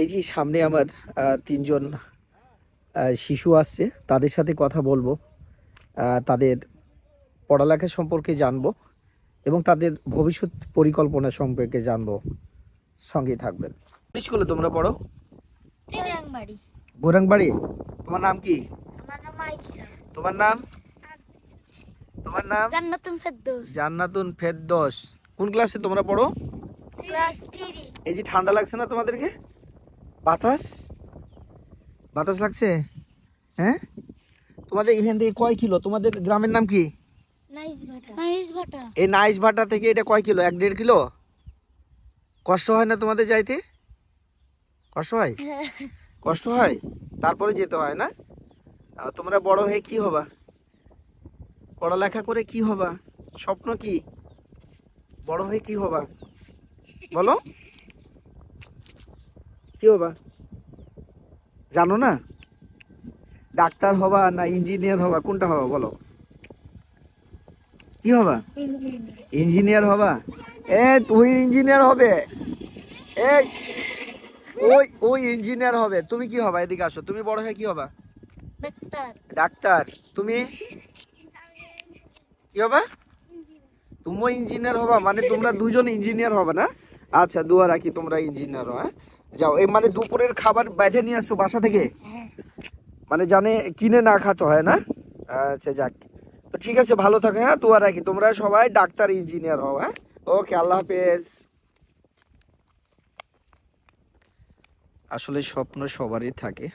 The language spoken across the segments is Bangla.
এই যে সামনে আমার তিনজন শিশু আসছে তাদের সাথে কথা বলব তাদের পড়ালেখা সম্পর্কে জানব এবং তাদের ভবিষ্যৎ পরিকল্পনা সম্পর্কে জানব। সঙ্গে থাকবেন। স্কুলে তোমরা পড়ো? গোরাংবাড়ি? তোমার নাম কি? তোমার নাম? তোমার নাম? জান্নাতুন ফেরদৌস। জান্নাতুন ফেরদোস। কোন ক্লাসে তোমরা পড়ো? ক্লাস 3 এই যে ঠান্ডা লাগছে না তোমাদেরকে? বাতাস? বাতাস লাগছে? হ্যাঁ? তোমাদের এখান থেকে কয় কিলো? তোমাদের গ্রামের নাম কি? এই নাইস ভাটা থেকে এটা কয় কিলো? এক দেড় কিলো? কষ্ট হয় না তোমাদের যাইতে? কষ্ট হয়? কষ্ট হয়? তারপরে যেতে হয় না? তোমরা বড় হয়ে কি হবা? পড়ালেখা করে কি হবা? স্বপ্ন কি? বড় হয়ে কি হবা? বলো। কি হবা জানো না? ডাক্তার হবা না ইঞ্জিনিয়ার হবা কোনটা হবা বলো? কি হবা? ইঞ্জিনিয়ার হবা? এ তুই ইঞ্জিনিয়ার হবে। এই ওই ওই ইঞ্জিনিয়ার হবে। তুমি কি হবা? এদিকে আসো। তুমি বড় হয়ে কি হবা? ডাক্তার। তুমি? কি হবা? তুমিও ইঞ্জিনিয়ার হবা মানে তোমরা দুজন ইঞ্জিনিয়ার হবে না? আচ্ছা দুয়া রাখি তোমরা ইঞ্জিনিয়ার হো হ্যাঁ? যাও, এই মানে দুপুরের খাবার বেঁধে নিয়ে আসো বাসা থেকে? মানে জানে কিনে না খাতে হয় না? আচ্ছা যাক। তো ঠিক আছে, ভালো থাকো হ্যাঁ দুয়া রাখি। তোমরা সবাই ডাক্তার ইঞ্জিনিয়ার হও হ্যাঁ? ওকে আল্লাহ হাফেজ। আসলে স্বপ্ন সবারই থাকে।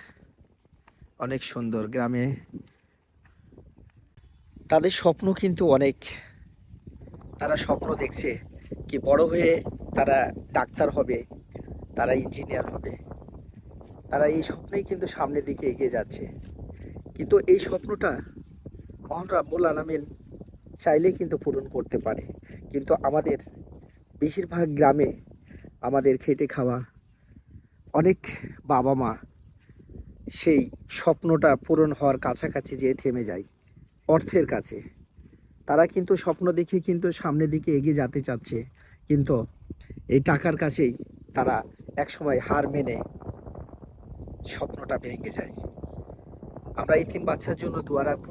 অনেক সুন্দর গ্রামে। তাদের স্বপ্ন কিন্তু অনেক। তারা স্বপ্ন দেখছে কি বড় হয়ে তারা ডাক্তার হবে। তারা ইঞ্জিনিয়ার হবে। তারা এই স্বপ্নেই কিন্তু সামনের দিকে এগিয়ে যাচ্ছে। কিন্তু এই স্বপ্নটা মহান রাব্বুল আলামিন চাইলে কিন্তু পূরণ করতে পারে। কিন্তু আমাদের বেশিরভাগ গ্রামে আমাদের খেটে খাওয়া অনেক বাবা মা সেই স্বপ্নটা পূরণ হওয়ার কাছাকাছি যেয়ে থেমে যায় অর্থের কাছে। তারা কিন্তু স্বপ্ন দেখে কিন্তু সামনের দিকে এগিয়ে যেতে চাচ্ছে। কিন্তু এই টাকার কাছেই তারা একসময় হার মেনে স্বপ্নটা ভেঙে যায়। আমরা এই তিন বাচ্চার জন্য দোয়া রাখব।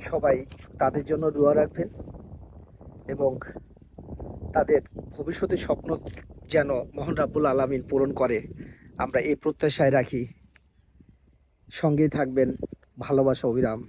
সবাই তাদের জন্য দোয়া রাখবেন এবং তাদের ভবিষ্যতের স্বপ্ন যেন মোহন রাব্বুল আলামিন পূরণ করে। আমরা এই প্রত্যাশায় রাখি। সঙ্গেই থাকবেন ভালোবাসা অবিরাম।